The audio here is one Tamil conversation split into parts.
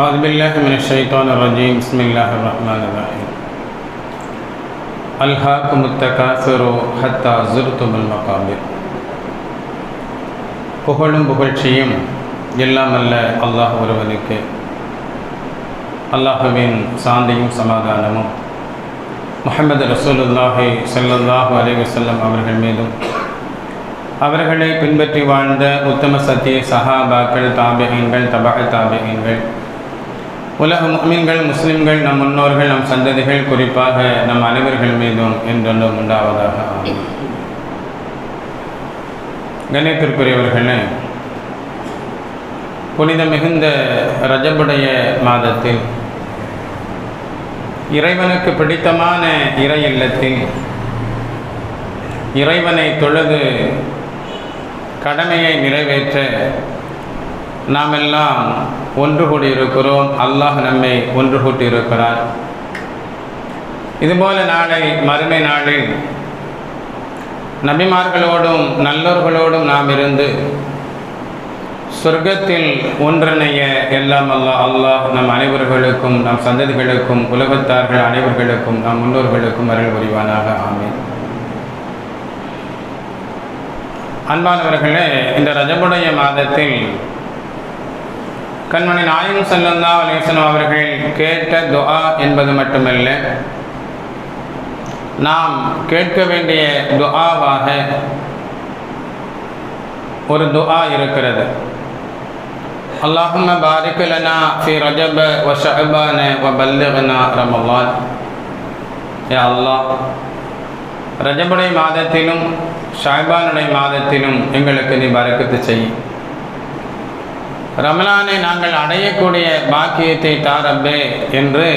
أعوذ بالله من الشيطان الرجيم بسم الله الرحمن الرحيم ألهاكم التكاثر حتى زرتم المقابر புகழும் புகழ்ச்சியும் எல்லாம் அல்ல அல்லாஹ் ஒருவனுக்கு அல்லாஹுவின் சாந்தியும் சமாதானமும் முஹம்மது ரசூலுல்லாஹி ஸல்லல்லாஹு அலைஹி வஸல்லம் அவர்கள் மீதும் அவர்களை பின்பற்றி வாழ்ந்த உத்தம சத்திய சஹாபாக்கள் தாபிகங்கள் தபக தாபிகங்கள் உலக முக்மீன்கள் முஸ்லிம்கள் நம் முன்னோர்கள் நம் சந்ததிகள் குறிப்பாக நம் அனைவர்கள் மீதும் என்றொன்றும் உண்டாவதாக. கணேத்திற்குரியவர்களே புனித மிகுந்த ரஜபுடைய மாதத்தில் இறைவனுக்கு பிடித்தமான இறை இல்லத்தில் இறைவனை தொழுது கடமையை நிறைவேற்ற நாம் எல்லாம் ஒன்று கூடியிருக்கிறோம். அல்லாஹ் நம்மை ஒன்று கூட்டியிருக்கிறார். இதுபோல நாளை மறுமை நாளில் நபிமார்களோடும் நல்லோர்களோடும் நாம் இருந்து சொர்க்கத்தில் ஒன்றிணைய எல்லாம் அல்லா அல்லாஹ் நம் அனைவர்களுக்கும் நம் சந்ததிகளுக்கும் உலகத்தார்கள் அனைவர்களுக்கும் நம் முன்னோர்களுக்கும் அருள் புரிவானாக. ஆமேன். அன்பானவர்களே இந்த ரஜமுடைய மாதத்தில் கண்மணி நாயும் சல்லல்லா அலேசனம் அவர்கள் கேட்ட துஆ என்பது மட்டுமல்ல நாம் கேட்க வேண்டிய துஆவாக ஒரு துஆ இருக்கிறது. அல்லாஹும்ம பாரிக் லனா ஃபி ரஜப வ ஷஅபான வ பல்லிக்னா ரமலான். அல்லாஹ் ரஜபுடைய மாதத்திலும் ஷாபானுடைய மாதத்திலும் எங்களுக்கு நீ பறக்கத்து செய். ரமலானை நாங்கள் அடையக்கூடிய பாக்கியத்தை தாரப்பே என்று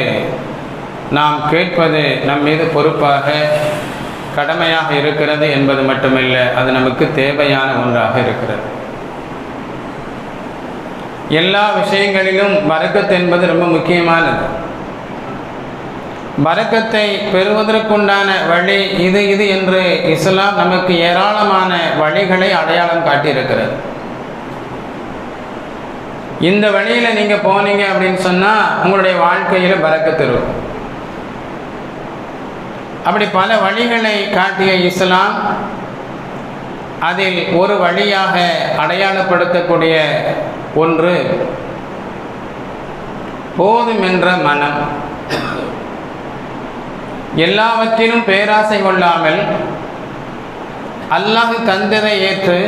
நாம் கேட்பது நம் மீது பொறுப்பாக கடமையாக இருக்கிறது என்பது மட்டுமில்லை அது நமக்கு தேவையான ஒன்றாக இருக்கிறது. எல்லா விஷயங்களிலும் வரக்கத்து என்பது ரொம்ப முக்கியமானது. வரக்கத்தை பெறுவதற்குண்டான வழி இது இது என்று இஸ்லாம் நமக்கு ஏராளமான வழிகளை அடையாளம் காட்டியிருக்கிறது. இந்த வழியில் நீங்கள் போனீங்க அப்படின்னு சொன்னால் உங்களுடைய வாழ்க்கையில் பறக்கத்து இருக்கும் அப்படி பல வழிகளை காட்டிய இஸ்லாம் அதில் ஒரு வழியாக அடையாளப்படுத்தக்கூடிய ஒன்று போதும் என்ற மனம். எல்லாவற்றிலும் பேராசை கொள்ளாமல் அல்லாஹ் தந்ததை ஏற்று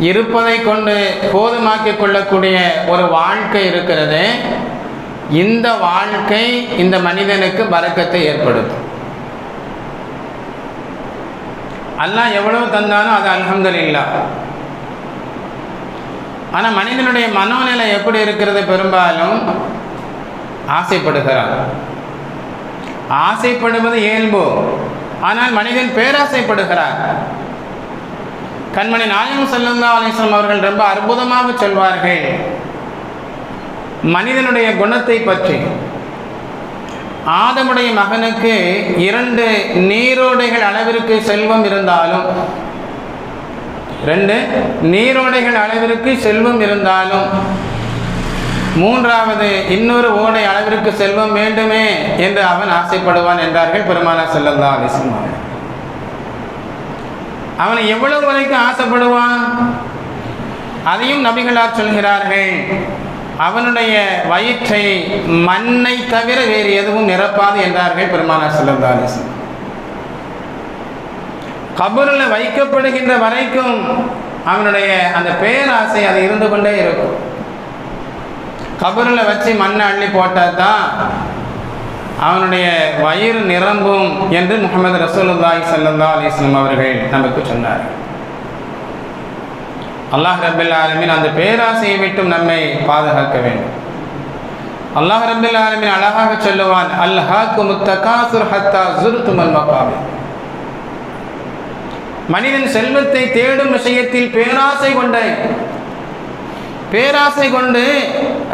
இருப்பதை கொண்டு போதுமாக்கி கொள்ளக்கூடிய ஒரு வாழ்க்கை இருக்கிறது. இந்த வாழ்க்கை இந்த மனிதனுக்கு பறக்கத்தை ஏற்படுத்தும். அல்லாஹ் எவ்வளவு தந்தாலும் அது அல்ஹம்துலில்லா. ஆனால் மனிதனுடைய மனோநிலை எப்படி இருக்கிறது பெரும்பாலும் ஆசைப்படுகிறான். ஆசைப்படுவது இயல்பு. ஆனால் மனிதன் பேராசைப்படுகிறார் கண்மணி நாயகம் செல்லுல்லா அலிஸ்லாம் அவர்கள் ரொம்ப அற்புதமாக சொல்வார்கள். மனிதனுடைய குணத்தை பற்றி. ஆதமுடைய மகனுக்கு இரண்டு நீரோடைகள் அளவிற்கு செல்வம் இருந்தாலும் ரெண்டு நீரோடைகள் அளவிற்கு செல்வம் இருந்தாலும் மூன்றாவது இன்னொரு ஓடை அளவிற்கு செல்வம் வேண்டுமே என்று அவன் ஆசைப்படுவான் என்றார்கள் பெருமானா செல்லந்தா அலிஸ்லாம் அவனை எவ்வளவு வரைக்கும் ஆசைப்படுவான்? அதையும் நபிகளார் சொல்கிறார்கள். அவனுடைய வயிற்றை மண்ணை தவிர வேறு எதுவும் நிரப்பாது என்றார்கள் பெருமானார் செல்லல்லா கபூரில் வைக்கப்படுகின்ற வரைக்கும் அவனுடைய அந்த பேராசை அது இருந்து கொண்டே இருக்கும். கபூரில் வச்சு மண்ணை அள்ளி போட்டால் தான் அவனுடைய வயிறு நிரம்பும் என்று முகமது ரசூலுல்லாய் சல்லா அலைஹி அவர்கள் நமக்கு சொன்னார். அல்லாஹ் ரபில் ஆலமின் அந்த பேராசையை விட்டும் நம்மை பாதுகாக்க வேண்டும். அல்லாஹ் ரபில் ஆலமின் அழகாக சொல்லுவான் அல்ஹாக்கு முத்தகாசுர் ஹத்தா ஜுருத்துமல் மகாமி. மனிதன் செல்வத்தை தேடும் விஷயத்தில் பேராசை கொண்ட பேராசை கொண்டு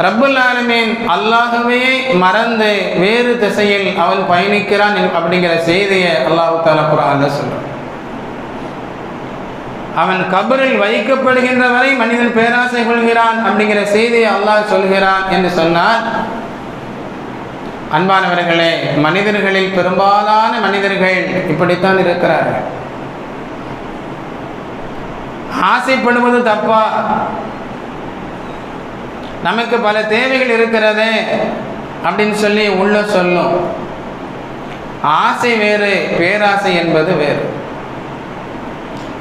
ரப்புல் ஆலமீன் அல்லாஹவே மறந்து வேறு திசையில் அவன் பயணிக்கிறான் அப்படிங்கிற செய்தியை அல்லாஹு தாலா குரான் சொல்றான். அவன் கபரில் வைக்கப்படுகின்ற வரை மனிதன் பேராசை கொள்கிறான் அப்படிங்கிற செய்தியை அல்லாஹ் சொல்கிறான் என்று சொன்னால் அன்பானவர்களே மனிதர்களில் பெரும்பாலான மனிதர்கள் இப்படித்தான் இருக்கிறார்கள். ஆசைப்படுவது தப்பா? நமக்கு பல தேவைகள் இருக்கிறது அப்படின்னு சொல்லி உள்ள சொல்லும். ஆசை வேறு பேராசை என்பது வேறு.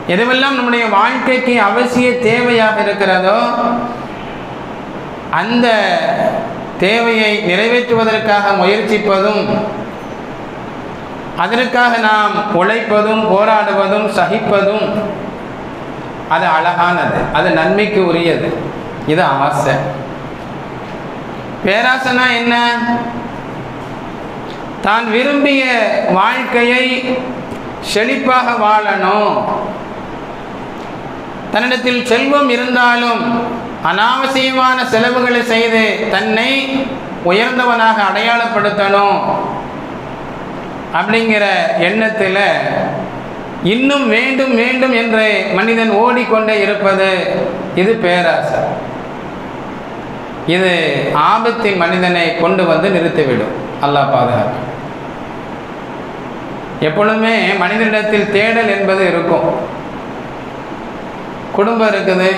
எதுவெல்லாம் நம்முடைய வாழ்க்கைக்கு அவசிய தேவையாக இருக்கிறதோ அந்த தேவையை நிறைவேற்றுவதற்காக முயற்சிப்பதும் அதற்காக நாம் உழைப்பதும் போராடுவதும் சகிப்பதும் அது அழகானது. அது நன்மைக்கு உரியது. இது ஆசை. பேராசனா என்ன? தான் விரும்பிய வாழ்க்கையை செழிப்பாக வாழணும். தன்னிடத்தில் செல்வம் இருந்தாலும் அனாவசியமான செலவுகளை செய்து தன்னை உயர்ந்தவனாக அடையாளப்படுத்தணும் அப்படிங்கிற எண்ணத்தில் இன்னும் வேண்டும் வேண்டும் என்று மனிதன் ஓடிக்கொண்டே இருப்பது இது பேராசை. இது ஆபத்தின் மனிதனை கொண்டு வந்து நிறுத்திவிடும். அல்லாஹ் பாதுகாப்பு எப்பொழுதுமே மனிதனிடத்தில் தேடல் என்பது இருக்கும். குடும்பம் இருக்குது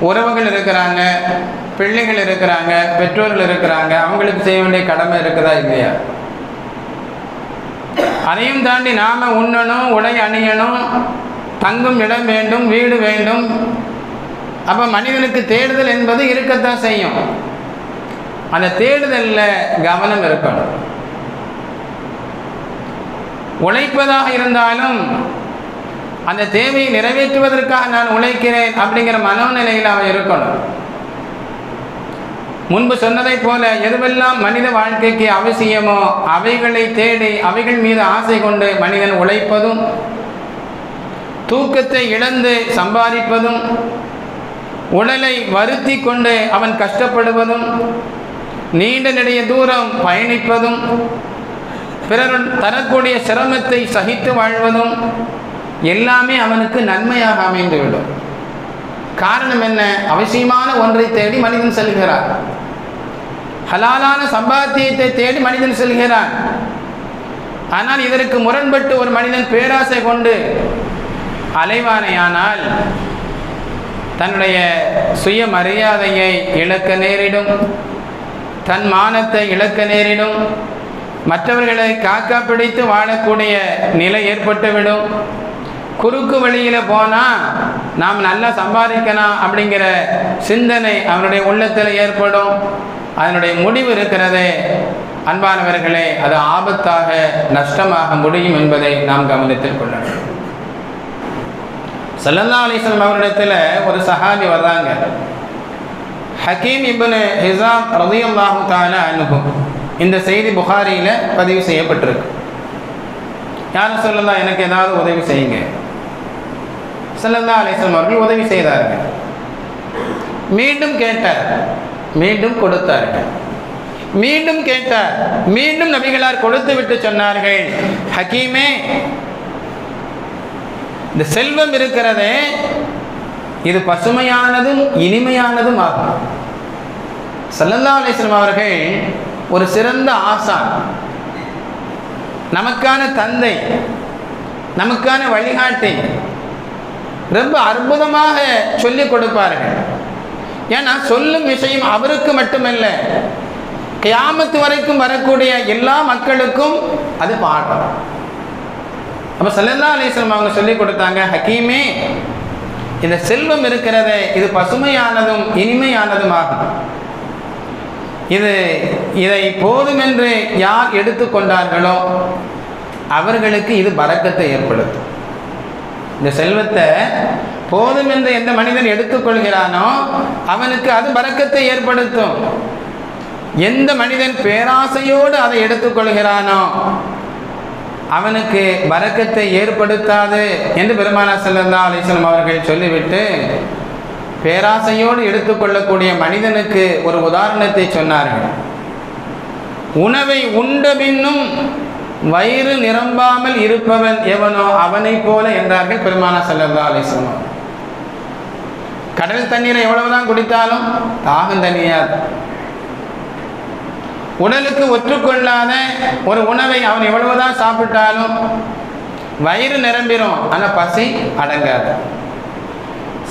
உறவுகள் இருக்கிறாங்க பிள்ளைகள் இருக்கிறாங்க பெற்றோர்கள் இருக்கிறாங்க அவங்களுக்கு செய்ய வேண்டிய கடமை இருக்குதா இல்லையா? அதையும் தாண்டி நாம் உண்ணணும் உடை அணியணும் தங்கும் இடம் வேண்டும் வீடு வேண்டும் அப்போ மனிதனுக்கு தேடுதல் என்பது இருக்கத்தான் செய்யும். அந்த தேடுதலில் கவனம் இருக்கணும். உழைப்பதாக இருந்தாலும் அந்த தேவையை நிறைவேற்றுவதற்காக நான் உழைக்கிறேன் அப்படிங்கிற மனோநிலையில் அவன் இருக்கணும். முன்பு சொன்னதைப் போல எதுவெல்லாம் மனித வாழ்க்கைக்கு அவசியமோ அவைகளை தேடி அவைகள் மீது ஆசை கொண்டு மனிதன் உழைப்பதும் தூக்கத்தை இழந்து சம்பாதிப்பதும் உடலை வருத்தி கொண்டு அவன் கஷ்டப்படுவதும் நீண்ட நெடிய தூரம் பயணிப்பதும் பிறர் தரக்கூடிய சிரமத்தை சகித்து வாழ்வதும் எல்லாமே அவனுக்கு நன்மையாக அமைந்துவிடும். காரணம் என்ன? அவசியமான ஒன்றை தேடி மனிதன் செல்கிறார் ஹலாலான சம்பாத்தியத்தை தேடி மனிதன் செல்கிறான். ஆனால் இதற்கு முரண்பட்டு ஒரு மனிதன் பேராசை கொண்டு அலைவானையானால் தன்னுடைய சுயமரியாதையை இழக்க நேரிடும். தன் மானத்தை இழக்க நேரிடும். மற்றவர்களை காக்கா பிடித்து வாழக்கூடிய நிலை ஏற்பட்டுவிடும். குறுக்கு வழியில் போனால் நாம் நல்லா சம்பாதிக்கலாம் அப்படிங்கிற சிந்தனை அவனுடைய உள்ளத்தில் ஏற்படும். அதனுடைய முடிவு இருக்கிறதே அன்பானவர்களே அது ஆபத்தாக நஷ்டமாக முடியும் என்பதை நாம் கவனத்தில் வேண்டும். சல்லல்லா அலிஸ்லாம் அவரிடத்தில் ஒரு சஹாபி வர்றாங்க. ஹக்கீம் இபுனு ஹிசாம் ரதியல்லாஹு தான அனுபவம் இந்த செய்தி புகாரியில் பதிவு செய்யப்பட்டிருக்கு. யாரும் சொல்லலாம் எனக்கு ஏதாவது உதவி செய்யுங்க. சல்லல்லா அலிஸ்லாம் அவர்கள் உதவி செய்தார்கள். மீண்டும் கேட்டார். மீண்டும் கொடுத்தார்கள் மீண்டும் கேட்டார். மீண்டும் நபிகளார் கொடுத்து விட்டு சொன்னார்கள். ஹக்கீமே இந்த செல்வம் இருக்கிறதே இது பசுமையானதும் இனிமையானதும் ஆகும். சல்லல்லா அலிஸ்லாம் அவர்கள் ஒரு சிறந்த ஆசான். நமக்கான தந்தை நமக்கான வழிகாட்டி ரொம்ப அற்புதமாக சொல்லிக் கொடுப்பார்கள். ஏன்னா சொல்லும் விஷயம் அவருக்கு மட்டுமல்ல கியாமத்து வரைக்கும் வரக்கூடிய எல்லா மக்களுக்கும் அது பாடம். அப்போ சல்லல்லா அலிஸ்லம் அவங்க சொல்லி கொடுத்தாங்க ஹக்கீமே இந்த செல்வம் இருக்கிறதே இது பசுமையானதும் இனிமையானதும் ஆகும் இது இதை போதுமென்று யார் எடுத்துக்கொண்டார்களோ அவர்களுக்கு இது பறக்கத்தை ஏற்படுத்தும். இந்த செல்வத்தை போதும் என்று எந்த மனிதன் எடுத்துக்கொள்கிறானோ அவனுக்கு அது பறக்கத்தை ஏற்படுத்தும். எந்த மனிதன் பேராசையோடு அதை எடுத்துக்கொள்கிறானோ அவனுக்கு வரக்கத்தை ஏற்படுத்தாது என்று பெருமானா செல்லல்லா அலிஸ்லாம் அவர்கள் சொல்லிவிட்டு பேராசையோடு எடுத்துக்கொள்ளக்கூடிய மனிதனுக்கு ஒரு உதாரணத்தை சொன்னார்கள். உணவை உண்ட பின்னும் வயிறு நிரம்பாமல் இருப்பவன் எவனோ அவனைப் போல என்றார்கள் பெருமானா செல்லல்லா அலிஸ்லாம் கடல் தண்ணீரை எவ்வளவுதான் குடித்தாலும் தாகம் தனியாது உடலுக்கு ஒற்றுக்கொள்ளாத ஒரு உணவை அவன் எவ்வளவுதான் சாப்பிட்டாலும் வயிறு நிரம்பிடும் ஆனால் பசி அடங்காது.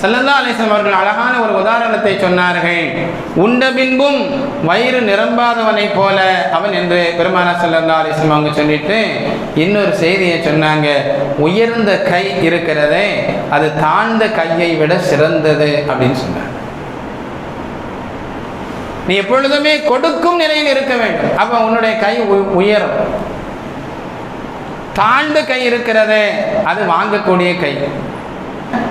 செல்லல்லா அலிஸ்லாம் அவர்கள் அழகான ஒரு உதாரணத்தை சொன்னார்கள். உண்ட பின்பும் வயிறு நிரம்பாதவனைப் போல அவன் என்று பெருமானா செல்லல்லா அலிஸ்லாம் அவங்க சொல்லிட்டு இன்னொரு செய்தியை சொன்னாங்க. உயர்ந்த கை இருக்கிறதே அது தாழ்ந்த கையை விட சிறந்தது அப்படின்னு சொன்னாங்க. நீ எப்பொழுதுமே கொடுக்கும் நிலையில் இருக்க வேண்டும். அப்ப உன்னுடைய கை உ- உயரும். தாழ்ந்த கை இருக்கிறதே அது வாங்கக்கூடிய கை.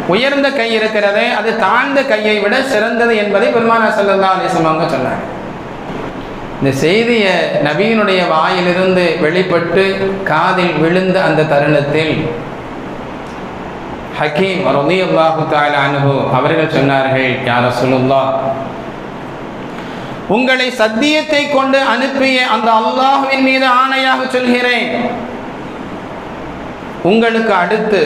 உயர்ந்த கை இருக்கிறதே அது தாழ்ந்த கையை விட சிறந்தது என்பதை பெருமானா சல்லல்லா அலிஸ்லாம் அவங்க சொன்னாங்க. இந்த செய்தியை நபியினுடைய வாயிலிருந்து வெளிப்பட்டு காதில் விழுந்த அந்த தருணத்தில் ஹக்கீம் ரலியல்லாஹு தஆலா அன்ஹு அவர்கள் சொன்னார்கள் யார சொல்லுல்லா உங்களை சத்தியத்தை கொண்டு அனுப்பிய அந்த அல்லாஹுவின் மீது ஆணையாக சொல்கிறேன். உங்களுக்கு அடுத்து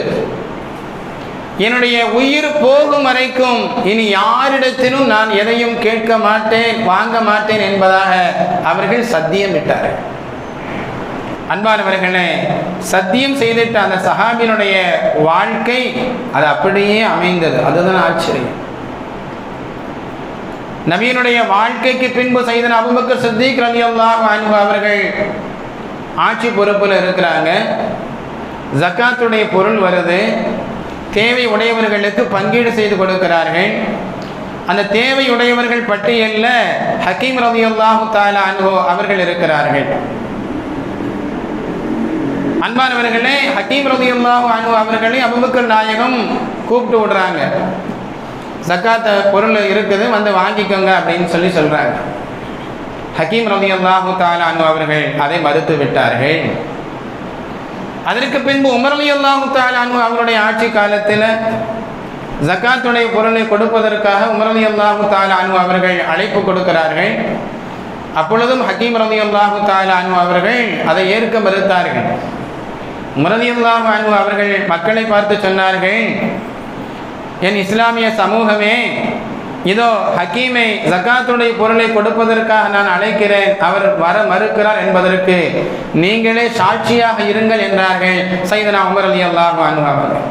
என்னுடைய உயிர் போகும் வரைக்கும் இனி யாரிடத்திலும் நான் எதையும் கேட்க மாட்டேன் வாங்க மாட்டேன் என்பதாக அவர்கள் சத்தியமிட்டார்கள் அன்பானவர்களே சத்தியம் செய்துட்ட அந்த சஹாபியினுடைய வாழ்க்கை அது அப்படியே அமைந்தது. அதுதான் ஆச்சரியம். நபியினுடைய வாழ்க்கைக்கு பின்பு செய்த அபுபக்கர் சித்திக் ரலியல்லாஹு அன்ஹு அவர்கள் ஆட்சி பொறுப்பில் இருக்கிறாங்க. ஜக்காத்துடைய பொருள் வருது. தேவை உடையவர்களுக்கு பங்கீடு செய்து கொடுக்கிறார்கள். அந்த தேவை உடையவர்கள் பட்டியலில் ஹக்கீம் ரலியல்லாஹு தாலா அன்ஹு அவர்கள் இருக்கிறார்கள். அன்பானவர்களே ஹக்கீம் ரலியல்லாஹு அன்ஹு அவர்களை அபுபக்கர் நாயகம் கூப்பிட்டு விடுறாங்க. ஜக்காத்த பொருள் இருக்குது வந்து வாங்கிக்கோங்க அப்படின்னு சொல்லி சொல்கிறாங்க ஹக்கீம் ரவி அல்லாஹு தாலானு அவர்கள் அதை மறுத்து விட்டார்கள். அதற்கு பின்பு உமர் அல்லாஹு தஆலா அன்ஹு அவருடைய ஆட்சி காலத்தில் ஜக்காத்துடைய பொருளை கொடுப்பதற்காக உமர் ரலியல்லாஹு தஆலா அன்ஹு அவர்கள் அழைப்பு கொடுக்கிறார்கள். அப்பொழுதும் ஹக்கீம் ரவி அல்லாஹு தாலானு அவர்கள் அதை ஏற்க மறுத்தார்கள். உமர் ரலியல்லாஹு அன்ஹு அவர்கள் மக்களை பார்த்து சொன்னார்கள் என் இஸ்லாமிய சமூகமே இதோ ஹக்கீமை ஜக்காத்துடைய பொருளை கொடுப்பதற்காக நான் அழைக்கிறேன். அவர் வர மறுக்கிறார் என்பதற்கு நீங்களே சாட்சியாக இருங்கள் என்றார்கள் சைதனா உமர் அலி அல்லாஹ் அவர்கள்.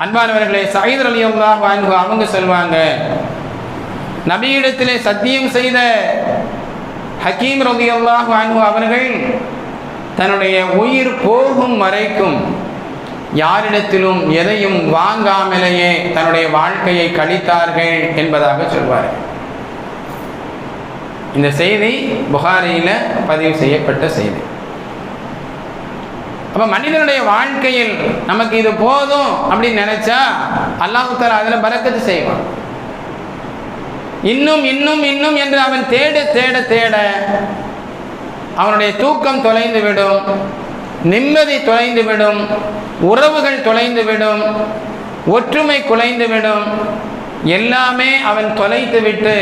அன்பானவர்களே சைதர் அலி அல்லாஹ் அவங்க சொல்வாங்க நபியிடத்திலே சத்தியம் செய்த ஹக்கீம் ரலி அல்லாஹ் அவர்கள் தன்னுடைய உயிர் போகும் வரைக்கும் யாரிடத்திலும் எதையும் வாங்காமலேயே தன்னுடைய வாழ்க்கையை கழித்தார்கள் என்பதாக சொல்வார். இந்த செய்தி புகாரியில் பதிவு செய்யப்பட்ட செய்தி. அப்போ மனிதனுடைய வாழ்க்கையில் நமக்கு இது போதும் அப்படின்னு நினைச்சா அல்லாஹு அதில் பறக்கத்து செய்வான். இன்னும் இன்னும் இன்னும் என்று அவன் தேட தேட தேட அவனுடைய தூக்கம் தொலைந்து விடும் நிம்மதி தொலைந்து விடும் உறவுகள் தொலைந்து விடும் ஒற்றுமை குலைந்து விடும் எல்லாமே அவன் தொலைத்து விட்டு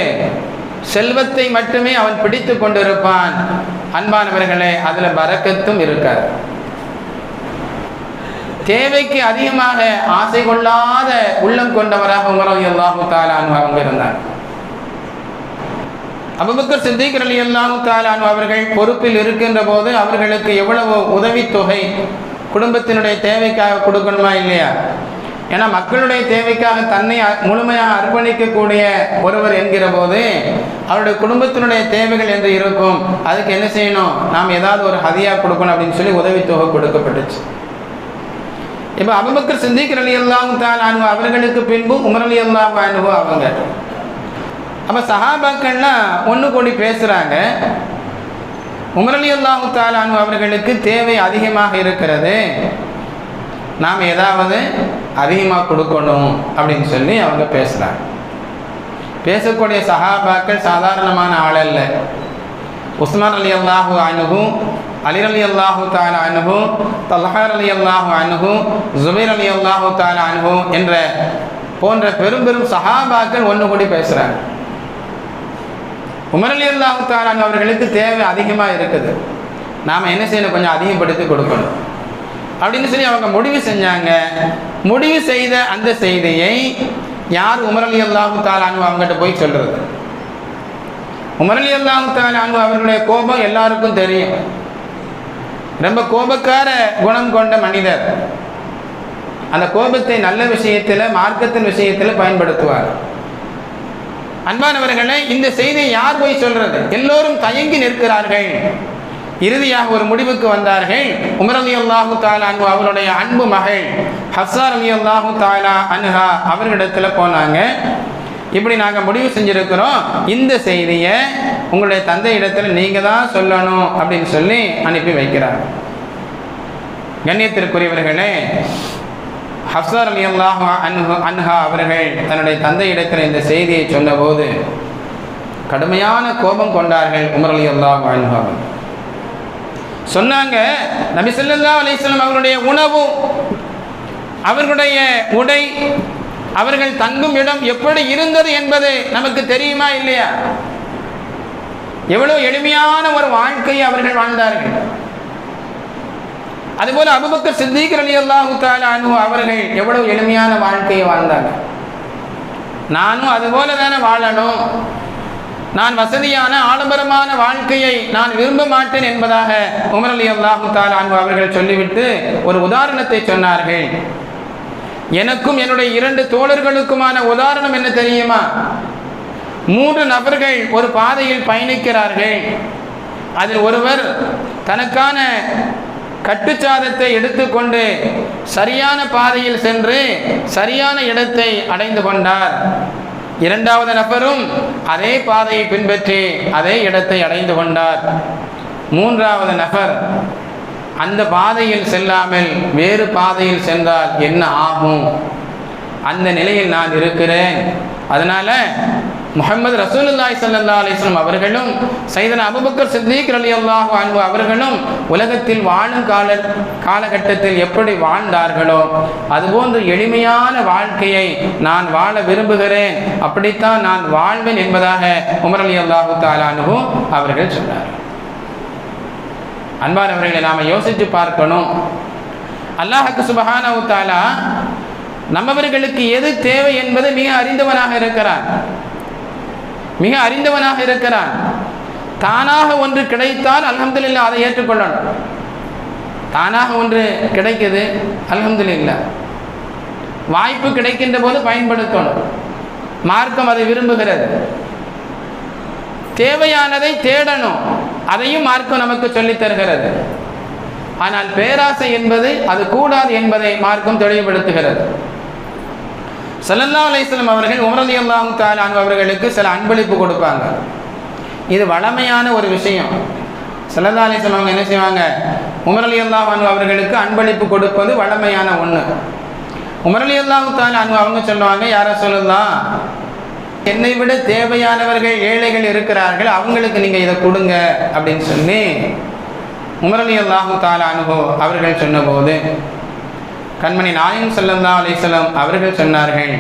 செல்வத்தை மட்டுமே அவன் பிடித்து கொண்டிருப்பான். அன்பானவர்களே அதில் பறக்கத்தும் இருக்கார் தேவைக்கு அதிகமாக ஆசை கொள்ளாத உள்ளம் கொண்டவராக உமரம் எல்லாமும் தாலானு அவங்க இருந்தார் அபுபக்கர் சித்திக் அலி அல்லாஹு தாலானு அவர்கள் பொறுப்பில் இருக்கின்ற போது அவர்களுக்கு எவ்வளவு உதவித்தொகை குடும்பத்தினுடைய தேவைக்காக கொடுக்கணுமா இல்லையா? ஏன்னா மக்களுடைய தேவைக்காக தன்னை முழுமையாக அர்ப்பணிக்கக்கூடிய ஒருவர் என்கிற போது அவருடைய குடும்பத்தினுடைய தேவைகள் என்று இருக்கும். அதுக்கு என்ன செய்யணும்? நாம் ஏதாவது ஒரு ஹதியாக கொடுக்கணும் அப்படின்னு சொல்லி உதவித்தொகை கொடுக்கப்பட்டுச்சு. இப்போ அபுபக்கர் சிந்திக்கிற அலி தான் அனுபவம் அவர்களுக்கு பின்பு உமர் அலி அல்லாஹு அவங்க. அப்போ சஹாபாக்கள்லாம் ஒன்று கூடி பேசுகிறாங்க உமரலி அல்லாஹு தாலானு அவர்களுக்கு தேவை அதிகமாக இருக்கிறது. நாம் ஏதாவது அதிகமாக கொடுக்கணும் அப்படின்னு சொல்லி அவங்க பேசுகிறாங்க பேசக்கூடிய சஹாபாக்கள் சாதாரணமான ஆள் அல்ல. உஸ்மான் அலி அல்லாஹூ அனுகு அலிர் அலி அல்லாஹூ தால அனுகு தல்ஹார் அலி அல்லாஹு அனுகு ஜுபைர் அலி அல்லாஹூ தால அனுகு என்ற போன்ற பெரும் பெரும் சஹாபாக்கள் ஒன்று கூடி பேசுகிறாங்க உமரலி அலி அவர்களுக்கு தேவை அதிகமாக இருக்குது. நாம் என்ன செய்யணும்? கொஞ்சம் அதிகப்படுத்தி கொடுக்கணும். அப்படின்னு சொல்லி அவங்க முடிவு செஞ்சாங்க. முடிவு செய்த அந்த செய்தியை யார் உமரலி அல்லாஹு தாலானு அவங்ககிட்ட போய் சொல்றது? உமரலி அல்லாஹு தாலானு அவர்களுடைய கோபம் எல்லாருக்கும் தெரியும். ரொம்ப கோபக்கார குணம் கொண்ட மனிதர். அந்த கோபத்தை நல்ல விஷயத்தில் மார்க்கத்தின் விஷயத்தில் பயன்படுத்துவார். அன்பானவர்களே இந்த செய்தியை யார் போய் சொல்றது? எல்லோரும் தயங்கி நிற்கிறார்கள். இறுதியாக ஒரு முடிவுக்கு வந்தார்கள். உமரலி அல்லாஹு தாலா அன்பு அவருடைய அன்பு மகள் ஹசார் அலி அல்லாஹு தாலா அன்ஹா அவர்களிடத்துல போனாங்க. இப்படி நாங்கள் முடிவு செஞ்சுருக்கிறோம். இந்த செய்தியை உங்களுடைய தந்தை இடத்துல நீங்கள் தான் சொல்லணும் அப்படின்னு சொல்லி அனுப்பி வைக்கிறார். கண்ணியத்திற்குரியவர்களே ஹப்சர் அலி அல்லாஹா அன்ஹு அன்ஹா அவர்கள் தன்னுடைய தந்தை இந்த செய்தியை சொன்னபோது கடுமையான கோபம் கொண்டார்கள் உமர் அலி அல்லாஹ் அன்ஹா சொன்னாங்க நபி சொல்லா அலிஸ்லாம் அவர்களுடைய உணவு அவர்களுடைய உடை அவர்கள் தங்கும் இடம் எப்படி இருந்தது என்பது நமக்கு தெரியுமா இல்லையா? எவ்வளவு எளிமையான ஒரு வாழ்க்கையை அவர்கள் வாழ்ந்தார்கள். அதுபோல அபுபக்கர் சித்திக் அலி அல்லாஹு அனு அவர்கள் எவ்வளவு எளிமையான வாழ்க்கையை வாழ்ந்தாங்க. நானும் அதுபோல தானே வாழணும். நான் வசதியான ஆடம்பரமான வாழ்க்கையை நான் விரும்ப மாட்டேன் என்பதாக உமர் அலி அல்லாஹு அன்பு அவர்கள் சொல்லிவிட்டு ஒரு உதாரணத்தை சொன்னார்கள். எனக்கும் என்னுடைய இரண்டு தோழர்களுக்குமான உதாரணம் என்ன தெரியுமா? மூன்று நபர்கள் ஒரு பாதையில் பயணிக்கிறார்கள். அதில் ஒருவர் தனக்கான கட்டுச்சாதத்தை எடுத்துக்கொண்டு சரியான பாதையில் சென்று சரியான இடத்தை அடைந்து கொண்டார். இரண்டாவது நபரும் அதே பாதையை பின்பற்றி அதே இடத்தை அடைந்து கொண்டார். மூன்றாவது நபர் அந்த பாதையில் செல்லாமல் வேறு பாதையில் சென்றால் என்ன ஆகும்? அந்த நிலையில் நான் இருக்கிறேன். அதனால முகமது ரசூலுல்லாய் சல்லா அலிஸ்லாம் அவர்களும் சைதன் அபுபக்கர் சித்திக் அலி அல்லாஹ் அன்பு அவர்களும் உலகத்தில் வாழும் கால காலகட்டத்தில் எப்படி வாழ்ந்தார்களோ அதுபோன்று எளிமையான வாழ்க்கையை நான் வாழ விரும்புகிறேன். அப்படித்தான் நான் வாழ்வேன் என்பதாக உமர் அலி அல்லாஹு தாலானுவும் அவர்கள் சொன்னார். அன்பானவர்களை நாம் யோசித்து பார்க்கணும். அல்லாஹுக்கு சுபஹானவு தாலா நம்மவர்களுக்கு எது தேவை என்பது மிக அறிந்தவனாக இருக்கிறான். மிக அறிந்தவனாக இருக்கிறான். தானாக ஒன்று கிடைத்தால் அல்ஹம்துலில்லா அதை ஏற்றுக்கொள்ளணும். தானாக ஒன்று கிடைக்குது அல்ஹம்துலில்லா வாய்ப்பு கிடைக்கின்ற போது பயன்படுத்தணும். மார்க்கம் அதை விரும்புகிறது. தேவையானதை தேடணும். அதையும் மார்க்கம் நமக்கு சொல்லித் தருகிறது. ஆனால் பேராசை என்பது அது கூடாது என்பதை மார்க்கம் தெளிவுபடுத்துகிறது. சல்லல்லா அலிஸ்லம் அவர்கள் உமரலி அல்லாஹு தாலான் அவர்களுக்கு சில அன்பளிப்பு கொடுப்பாங்க. இது வளமையான ஒரு விஷயம். சல்லல்லா அலிஸ்லம் அவங்க என்ன செய்வாங்க? உமரலி அல்லாஹ் அவர்களுக்கு அன்பளிப்பு கொடுப்பது வளமையான ஒன்று உமரலி அல்லாஹு தாலான் அவங்க சொல்லுவாங்க யாரை சொல்லலாம் என்னை விட தேவையானவர்கள் ஏழைகள் இருக்கிறார்கள் அவங்களுக்கு நீங்கள் இதை கொடுங்க அப்படின்னு சொல்லி உமரலி அல்லாஹு தாலா அனுபவம் அவர்கள் சொன்னபோது கண்மணி நாயம் சல்லல்லா அலிஸ்லாம் அவர்கள் சொன்னார்கள்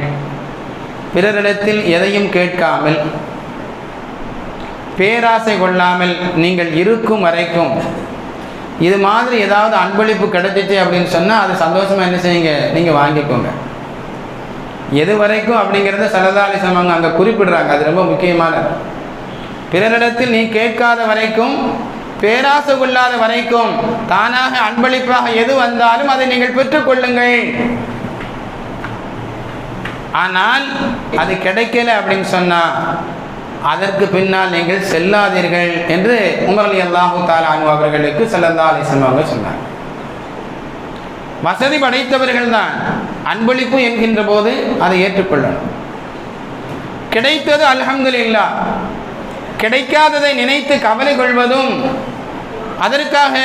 பிறரிடத்தில் எதையும் கேட்காமல் பேராசை கொள்ளாமல் நீங்கள் இருக்கும் வரைக்கும் இது மாதிரி ஏதாவது அன்பளிப்பு கிடைச்சிச்சு அப்படின்னு சொன்னால் அது சந்தோஷமாக என்ன செய்யுங்க? நீங்கள் வாங்கிக்கோங்க. எது வரைக்கும் அப்படிங்கிறத சலதாலி சமங்க அங்கே குறிப்பிடுறாங்க. அது ரொம்ப முக்கியமான பிறரிடத்தில் நீ கேட்காத வரைக்கும் பேராசை கொள்ளாத வரைக்கும் தானாக அன்பளிப்பாக எது வந்தாலும் அதை நீங்கள் பெற்றுக்கொள்ளுங்கள் ஆனால் அது கிடைக்கல அப்படின்னு சொன்னா அதற்கு பின்னால் நீங்கள் செல்லாதீர்கள் என்று உமரலி அல்லாஹு தாலானு அவர்களுக்கு செல்லந்தா அலிசன் அவங்க சொன்னார். வசதி படைத்தவர்கள் தான் அன்பளிப்பு என்கின்ற போது அதை ஏற்றுக்கொள்ளணும். கிடைத்தது அல்ஹம்துலில்லா கிடைக்காததை நினைத்து கவலை கொள்வதும் அதற்காக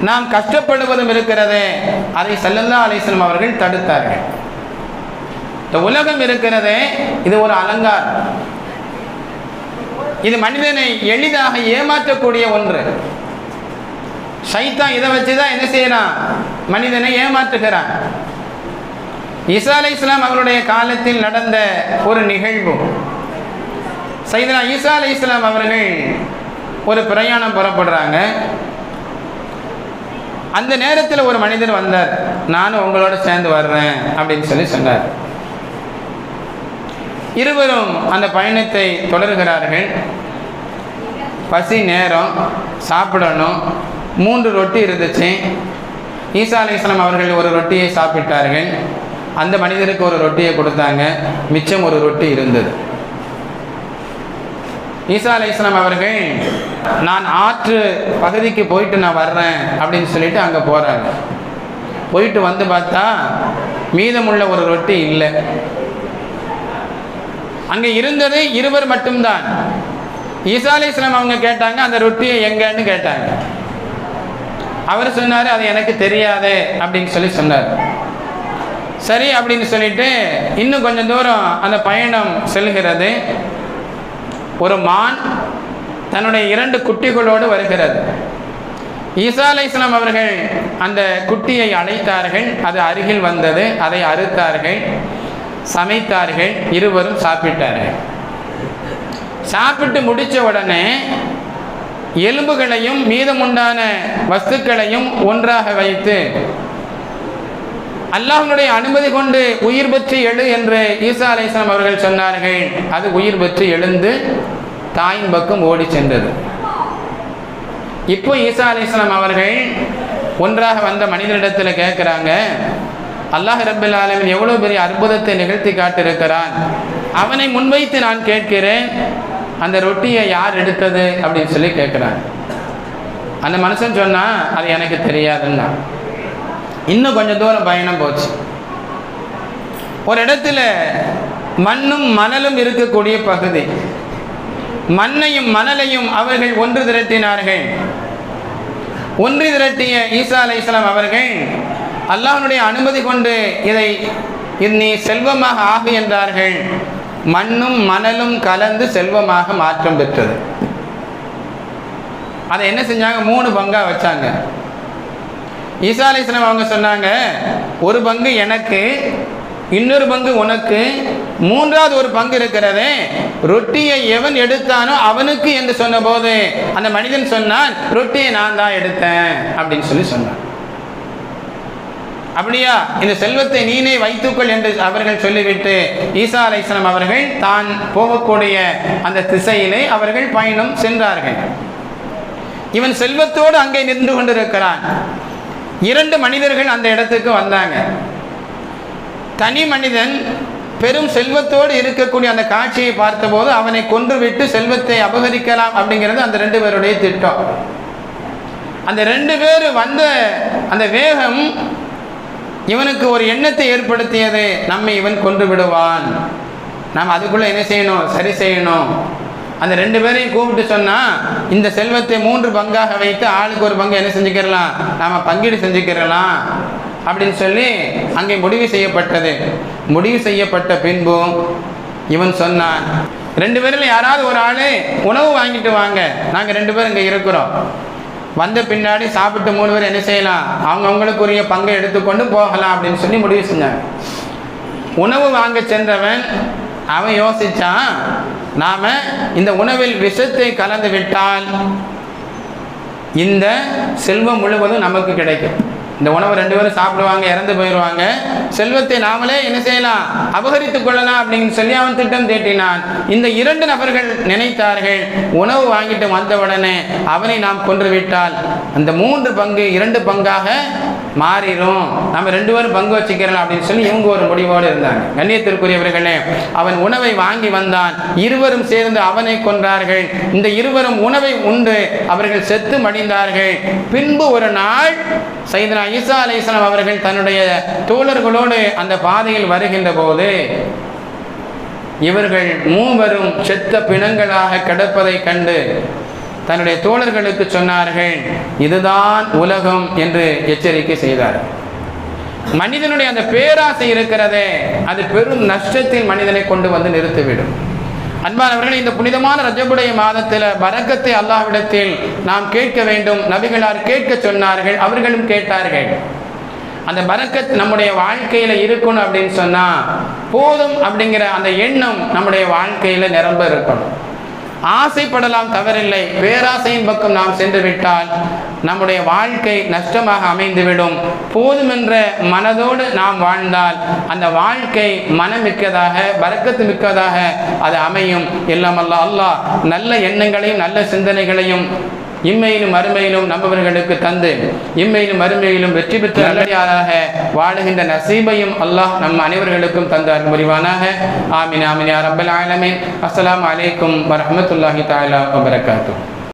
நாம் கஷ்டப்படுவதும் இருக்கிறதே. அதை செல்லல்லா அலிஸ்லம் அவர்கள் தடுத்தார்கள். இந்த உலகம் இருக்கிறதே இது ஒரு அலங்காரம். இது மனிதனை எளிதாக ஏமாற்றக்கூடிய ஒன்று. சைத்தான் இதை வச்சு தான் என்ன செய்யறான்? மனிதனை ஏமாற்றுகிறான். இசா அலை இஸ்லாம் அவருடைய காலத்தில் நடந்த ஒரு நிகழ்வு. சைதனா ஈசா அலை இஸ்லாம் அவர்கள் ஒரு பிரயாணம் புறப்படுறாங்க. அந்த நேரத்தில் ஒரு மனிதர் வந்தார். நானும் உங்களோட சேர்ந்து வர்றேன் அப்படின்னு சொல்லி சொன்னார். இருவரும் அந்த பயணத்தை தொடர்கிறார்கள். பசி நேரம் சாப்பிடணும். மூன்று ரொட்டி இருந்துச்சு. ஈசா அலிஸ்லாம் அவர்கள் ஒரு ரொட்டியை சாப்பிட்டார்கள். அந்த மனிதருக்கு ஒரு ரொட்டியை கொடுத்தாங்க. மிச்சம் ஒரு ரொட்டி இருந்தது. ஈசா அலி இஸ்லாம் அவர்கள் நான் ஆற்று பகுதிக்கு போயிட்டு நான் வர்றேன் அப்படின்னு சொல்லிட்டு அங்கே போகிறாங்க போயிட்டு வந்து பார்த்தா மீதமுள்ள ஒரு ரொட்டி இல்லை. அங்கே இருந்தது இருவர் மட்டும்தான். ஈசா அலி இஸ்லாம் அவங்க கேட்டாங்க அந்த ரொட்டியை எங்கன்னு கேட்டாங்க. அவர் சொன்னார் அது எனக்கு தெரியாதே அப்படின்னு சொல்லி சொன்னார். சரி அப்படின்னு சொல்லிட்டு இன்னும் கொஞ்சம் தூரம் அந்த பயணம் செல்கிறது. ஒரு மான் தன்னுடைய இரண்டு குட்டிகளோடு வருகிறது. ஈசா அலை இஸ்லாம் அவர்கள் அந்த குட்டியை அழைத்தார்கள் அது அருகில் வந்தது. அதை அறுத்தார்கள். சமைத்தார்கள். இருவரும் சாப்பிட்டார்கள். சாப்பிட்டு முடித்த உடனே எலும்புகளையும் மீதமுண்டான வஸ்துக்களையும் ஒன்றாக வைத்து அல்லாஹனுடைய அனுமதி கொண்டு உயிர் பெற்று எழு என்று ஈசா அலிஸ்லாம் அவர்கள் சொன்னார்கள். அது உயிர் பெற்று எழுந்து தாயின் பக்கம் ஓடி சென்றது. இப்போ ஈசா அலிஸ்லாம் அவர்கள் ஒன்றாக வந்த மனிதனிடத்தில் கேட்குறாங்க அல்லாஹ் ரபுல் ஆலமின் எவ்வளோ பெரிய அற்புதத்தை நிகழ்த்தி காட்டிருக்கிறான். அவனை முன்வைத்து நான் கேட்கிறேன். அந்த ரொட்டியை யார் எடுத்தது? அப்படின்னு சொல்லி கேட்குறான் அந்த மனுஷன் சொன்னால் அது எனக்கு தெரியாதுன்னா இன்னும் கொஞ்சம் தூரம் பயணம் போச்சு. ஒரு இடத்துல மண்ணும் மணலும் இருக்கக்கூடிய பகுதி. மண்ணையும் மணலையும் அவர்கள் ஒன்று திரட்டினார்கள். ஒன்று திரட்டிய ஈசா அலை இஸ்லாம் அவர்கள் அல்லாஹனுடைய அனுமதி கொண்டு இதை நீ செல்வமாக ஆகு என்றார்கள். மண்ணும் மணலும் கலந்து செல்வமாக மாற்றம் பெற்றது. அதை என்ன செஞ்சாங்க? மூணு பங்கா வச்சாங்க. ஈசா அலி இஸ்லாம் அவங்க சொன்னாங்க ஒரு பங்கு எனக்கு இன்னொரு பங்கு உனக்கு மூன்றாவது ஒரு பங்கு இருக்கிறது ரொட்டியை எவன் எடுத்தானோ அவனுக்கு என்று சொன்னபோது அந்த மனிதன் சொன்னான் ரொட்டியை நான் தான் எடுத்தேன் அப்படின்னு சொல்லி சொன்னான். அப்படியா? இந்த செல்வத்தை நீனே வைத்துக்கொள் என்று அவர்கள் சொல்லிவிட்டு ஈசா அலை இஸ்லாம் அவர்கள் தான் போகக்கூடிய அந்த திசையிலே அவர்கள் பயணம் சென்றார்கள். இவன் செல்வத்தோடு அங்கே நின்று கொண்டிருக்கிறான். இரண்டு மனிதர்கள் அந்த இடத்துக்கு வந்தாங்க. தனி மனிதன் பெரும் செல்வத்தோடு இருக்கக்கூடிய அந்த காட்சியை பார்த்தபோது அவனை கொன்றுவிட்டு செல்வத்தை அபகரிக்கலாம் அப்படிங்கிறது அந்த ரெண்டு பேருடைய திட்டம். அந்த ரெண்டு பேர் வந்த அந்த வேகம் இவனுக்கு ஒரு எண்ணத்தை ஏற்படுத்தியது. நம்மை இவன் கொன்று விடுவான். நாம் அதுக்குள்ளே என்ன செய்யணும்? சரி செய்யணும். அந்த ரெண்டு பேரையும் கூப்பிட்டு சொன்னால் இந்த செல்வத்தை மூன்று பங்காக வைத்து ஆளுக்கு ஒரு பங்கு என்ன செஞ்சுக்கிறலாம்? நாம் பங்கீடு செஞ்சுக்கிறலாம். அப்படின்னு சொல்லி அங்கே முடிவு செய்யப்பட்டது. முடிவு செய்யப்பட்ட பின்பும் இவன் சொன்னான் ரெண்டு பேரில் யாராவது ஒரு ஆள் உணவு வாங்கிட்டு வாங்க. நாங்கள் ரெண்டு பேரும் இங்கே இருக்கிறோம். வந்த பின்னாடி சாப்பிட்டு மூணு பேர் என்ன செய்யலாம்? அவங்கவுங்களுக்குரிய பங்கை எடுத்துக்கொண்டு போகலாம். அப்படின்னு சொல்லி முடிவு செஞ்சாங்க. உணவு வாங்க சென்றவன் அவன் யோசிச்சான் நாம இந்த உணவில் விஷத்தை கலந்து விட்டால் இந்த செல்வம் முழுவதும் நமக்கு கிடைக்கும். இந்த உணவை ரெண்டு பேரும் சாப்பிடுவாங்க இறந்து போயிடுவாங்க. செல்வத்தை நாமளே என்ன செய்யலாம்? அபகரித்துக் கொள்ளலாம் அப்படின்னு சொல்லி அவன் திட்டம் தீட்டினான். இந்த இரண்டு நபர்கள் நினைத்தார்கள் உணவு வாங்கிட்டு வந்தவுடனே அவனை நாம் கொன்றுவிட்டால் அந்த மூன்று பங்கு இரண்டு பங்காக மாறிடும். நம்ம ரெண்டு பேரும் பங்கு வச்சுக்கிறோம் அப்படின்னு சொல்லி இவங்க ஒரு முடிவோடு இருந்தாங்க. கண்ணியத்திற்குரியவர்களே அவன் உணவை வாங்கி வந்தான். இருவரும் சேர்ந்து அவனை கொன்றார்கள். இந்த இருவரும் உணவை உண்டு அவர்கள் செத்து மடிந்தார்கள். பின்பு ஒரு நாள் சைதனா ஈசா அலை இஸ்லாம் அவர்கள் தன்னுடைய தோழர்களோடு அந்த பாதையில் வருகின்ற போது இவர்கள் மூவரும் செத்த பிணங்களாக கிடப்பதை கண்டு தன்னுடைய தோழர்களுக்கு சொன்னார்கள் இதுதான் உலகம் என்று எச்சரிக்கை செய்தார். மனிதனுடைய அந்த பேராசை இருக்கிறதே அது பெரும் நஷ்டத்தில் மனிதனை கொண்டு வந்து நிறுத்திவிடும். அன்பானவர்கள் இந்த புனிதமான ரஜபுடைய மாதத்தில் பரக்கத்தை அல்லாஹ்விடத்தில் நாம் கேட்க வேண்டும். நபிகளார் கேட்க சொன்னார்கள் அவர்களும் கேட்டார்கள். அந்த பரக்கத் நம்முடைய வாழ்க்கையில இருக்கணும் அப்படின்னு சொன்னா போதும் அப்படிங்கிற அந்த எண்ணம் நம்முடைய வாழ்க்கையில நிரம்ப இருக்கணும். ஆசைப்படலாம் தவறில்லை. பேராசையின் பக்கம் நாம் சென்று விட்டால் நம்முடைய வாழ்க்கை நஷ்டமாக அமைந்துவிடும். போதுமென்ற மனதோடு நாம் வாழ்ந்தால் அந்த வாழ்க்கை மனமிக்கதாக வரக்கத்து மிக்கதாக அது அமையும். எல்லாம் அல்ல அல்லாஹ் நல்ல எண்ணங்களையும் நல்ல சிந்தனைகளையும் இம்மையிலும் மறுமையிலும் நம்பவர்களுக்கு தந்து இம்மையிலும் மறுமையிலும் வெற்றி பெற்ற நல்லடியாராக வாழுகின்ற நசீபையும் அல்லாஹ் நம் அனைவர்களுக்கும் தந்து அருள் புரிவானாக. ஆமீன் ஆமின் யார் அப்பல் ஆலமின். அஸ்லாம் அலைக்கும் வரமத்துல்லாஹி தஆலா வபரகாத்துஹு.